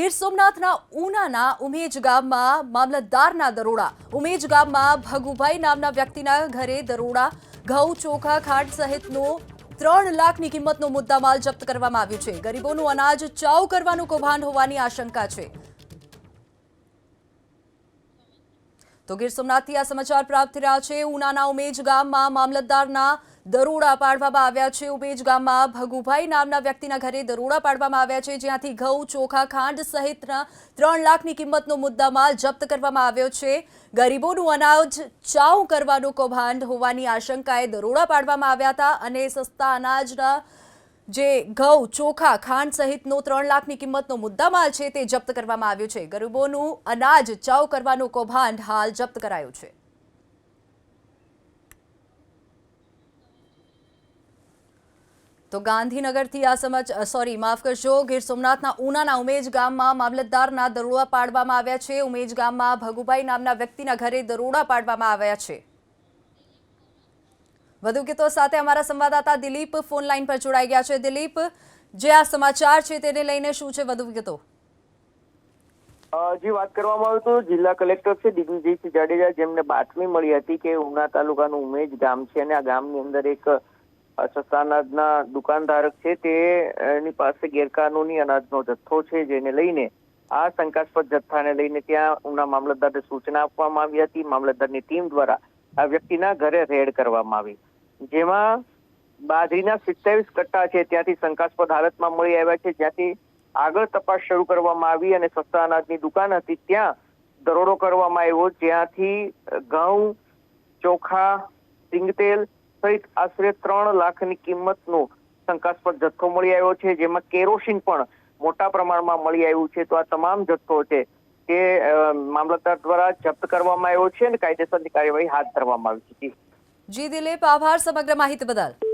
ગીર સોમનાથના ઉનાના ઉમેજ ગામમાં મામલતદારના દરોડા. ઉમેજ ગામમાં ભગુભાઈ નામના વ્યક્તિના ઘરે દરોડા. ઘઉં, ચોખા, ખાંડ સહિતનો ત્રણ લાખની કિંમતનો મુદ્દામાલ જપ્ત કરવામાં આવ્યું છે. ગરીબોનું અનાજ ચાવ કરવાનું કૌભાંડ હોવાની આશંકા છે. તો ગીર સોમનાથથી આ સમાચાર પ્રાપ્ત થઈ રહ્યા છે. ઉનાના ઉમેજ ગામમાં મામલતદારના દરોડા પાડવામાં આવ્યા છે. ઉમેજ ગામમાં ભગુભાઈ નામના વ્યક્તિના ઘરે દરોડા પાડવામાં આવ્યા છે, જ્યાંથી ઘઉં, ચોખા, ખાંડ સહિતના ત્રણ લાખની કિંમતનો મુદ્દામાલ જપ્ત કરવામાં આવ્યો છે. ગરીબોનું અનાજ ચાઉ કરવાનું કૌભાંડ હોવાની આશંકાએ દરોડા પાડવામાં આવ્યા હતા અને સસ્તા અનાજના જે ઘઉં, ચોખા, ખાંડ સહિતનો ત્રણ લાખની કિંમતનો મુદ્દામાલ છે તે જપ્ત કરવામાં આવ્યો છે. ગરીબોનું અનાજ ચાવ કરવાનું કૌભાંડ હાલ જપ્ત કરાયું છે. તો ગાંધીનગરથી આ સમાચાર સોરી, માફ કરશો ગીર સોમનાથના ઉનાના ઉમેજ ગામમાં મામલતદારના દરોડા પાડવામાં આવ્યા છે. ઉમેજ ગામમાં ભગુભાઈ નામના વ્યક્તિના ઘરે દરોડા પાડવામાં આવ્યા છે. વધુ ગીતો સાથે અમારા સંવાદદાતા દિલીપ ફોન લાઈન પર જોડાઈ ગયા છે. દિલીપ, જે આ સમાચાર છે તેને લઈને શું છે વધુ ગીતો જે વાત કરવામાં આવે તો જિલ્લા કલેક્ટર છે દિગ્વિજયસિંહ જાડેજા જેમને બાતમી મળી હતી કે ઉના તાલુકાનું ઉમેજ ગામ છે અને આ ગામની અંદર એક સસ્તા અનાજના દુકાનધારક છે તે એની પાસે ગેરકાનૂની અનાજનો જથ્થો છે જેને લઈને આ શંકાસ્પદ જથ્થાને લઈને ત્યાં ઉના મામલતદારને સૂચના આપવામાં આવી હતી. મામલતદારની ટીમ દ્વારા આ વ્યક્તિના ઘરે રેડ કરવામાં આવી. જેમાં બાજરીના સિત્તાવીસ કટ્ટા છે, ત્યાંથી શંકાસ્પદ હાલતમાં મળી આવ્યા છે. જ્યાંથી આગળ તપાસ શરૂ કરવામાં આવી અને સસ્તા અનાજની દુકાન હતી, ત્યાં દરોડો કરવામાં આવ્યો. જ્યાંથી ઘઉં, ચોખા, સિંગતેલ સહિત આશરે ત્રણ લાખની કિંમતનો શંકાસ્પદ જથ્થો મળી આવ્યો છે, જેમાં કેરોસીન પણ મોટા પ્રમાણમાં મળી આવ્યું છે. તો આ તમામ જથ્થો છે તે મામલતદાર દ્વારા જપ્ત કરવામાં આવ્યો છે અને કાયદેસરની કાર્યવાહી હાથ ધરવામાં આવી છે. જી દિલીપ આભાર સમગ્ર માહિતી બદલ.